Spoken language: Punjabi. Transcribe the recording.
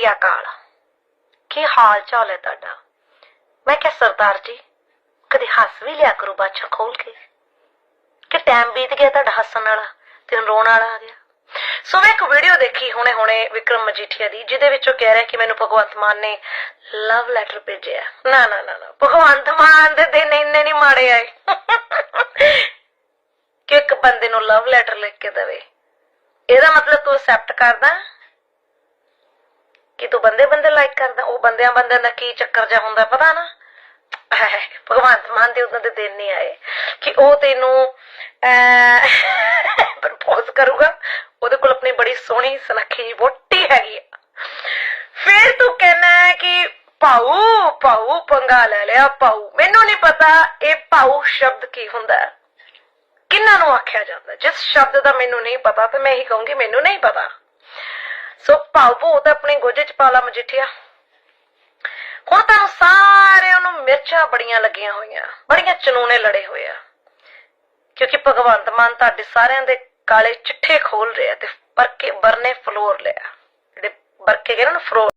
ਸ੍ਰੀ ਅਕਾਲ ਕੀ ਹਾਲ ਚਾਲ ਹੈ ਤੁਹਾਡਾ? ਮੈਂ ਕਿਹਾ, ਸਰਦਾਰ ਜੀ, ਕਦੇ ਹੱਸ ਵੀ ਲਿਆ ਕਰੋ ਬਾਛਾ ਖੋਲ ਕੇ। ਕਿ ਟਾਈਮ ਬੀਤ ਗਿਆ ਤੁਹਾਡਾ ਹੱਸਣ ਵਾਲਾ, ਤੇ ਹੁਣ ਰੋਣ ਵਾਲਾ ਆ ਗਿਆ। ਸੋ ਮੈਂ ਇੱਕ ਵੀਡੀਓ ਦੇਖੀ ਹੁਣੇ ਹੁਣੇ ਵਿਕਰਮ ਮਜੀਠੀਆ ਦੀ, ਜਿਹਦੇ ਵਿੱਚ ਉਹ ਕਹਿ ਰਿਹਾ ਕਿ ਮੈਨੂੰ ਭਗਵੰਤ ਮਾਨ ਨੇ ਲਵ ਲੈਟਰ ਭੇਜਿਆ ਨਾ ਨਾ ਨਾ ਨਾ, ਭਗਵੰਤ ਮਾਨ ਦੇ ਦਿਨ ਇੰਨੇ ਨਹੀਂ ਮਾੜੇ ਆਏ। ਕਿ ਇੱਕ ਬੰਦੇ ਨੂੰ ਲਵ ਲੈਟਰ ਲਿਖ ਕੇ ਦੇਵੇ। ਇਹਦਾ ਮਤਲਬ ਤੂੰ ਅਸੈਪਟ ਕਰਦਾ? ਕਿ ਤੂੰ ਬੰਦੇ ਬੰਦੇ ਲਾਈਕ ਕਰਦਾ, ਉਹ ਬੰਦਿਆਂ ਬੰਦਿਆਂ ਦਾ ਕੀ ਚੱਕਰ ਜਾ ਹੁੰਦਾ, ਪਤਾ ਨਾ? ਭਗਵੰਤ ਮਾਨ ਦੇ ਉਹਨਾਂ ਦੇ ਦਿਨ ਨਹੀਂ ਆਏ ਕਿ ਉਹ ਤੈਨੂੰ ਪ੍ਰਪੋਜ਼ ਕਰੂਗਾ। ਉਹਦੇ ਕੋਲ ਆਪਣੀ ਬੜੀ ਸੋਹਣੀ, ਸੁਨੱਖੀ ਵੋਟੀ ਹੈਗੀ ਆ। ਫਿਰ ਤੂੰ ਕਹਿਣਾ ਹੈ ਕਿ ਪਾਉ ਪਾਉ ਪੰਗਾ ਲੈ ਲਿਆ ਪਾਉ ਮੈਨੂੰ ਨਹੀਂ ਪਤਾ ਇਹ ਪਾਉ ਸ਼ਬਦ ਕੀ ਹੁੰਦਾ ਹੈ। ਕਿੰਨਾਂ ਨੂੰ ਆਖਿਆ ਜਾਂਦਾ? ਜਿਸ ਸ਼ਬਦ ਦਾ ਮੈਨੂੰ ਨਹੀਂ ਪਤਾ ਤੇ ਮੈਂ ਇਹੀ ਕਹੂੰਗੀ, ਮੈਨੂੰ ਨਹੀਂ ਪਤਾ। ਭਾਵ ਭਾਵੋ ਤਾਂ ਆਪਣੇ ਗੋਜੇ ਚ ਪਾ ਲਾ ਮਜਿੱਠਿਆ। ਹੁਣ ਤੁਹਾਨੂੰ ਸਾਰਿਆਂ ਨੂੰ ਮਿਰਚਾਂ ਬੜੀਆਂ ਲੱਗੀਆਂ ਹੋਈਆਂ, ਬੜੀਆਂ ਚਨੂਨੇ ਲੜੇ ਹੋਏ ਆ। ਕਿਉਂਕਿ ਭਗਵੰਤ ਮਾਨ ਤੁਹਾਡੇ ਸਾਰਿਆਂ ਦੇ ਕਾਲੇ ਚਿੱਠੇ ਖੋਲ ਰਿਹਾ ਤੇ ਬਰਕੇ ਬਰਨੇ ਫਲੋਰ ਲਿਆ। ਜਿਹੜੇ ਬਰਕੇ ਕਹਿੰਦੇ ਨਾ ਫਲੋਰ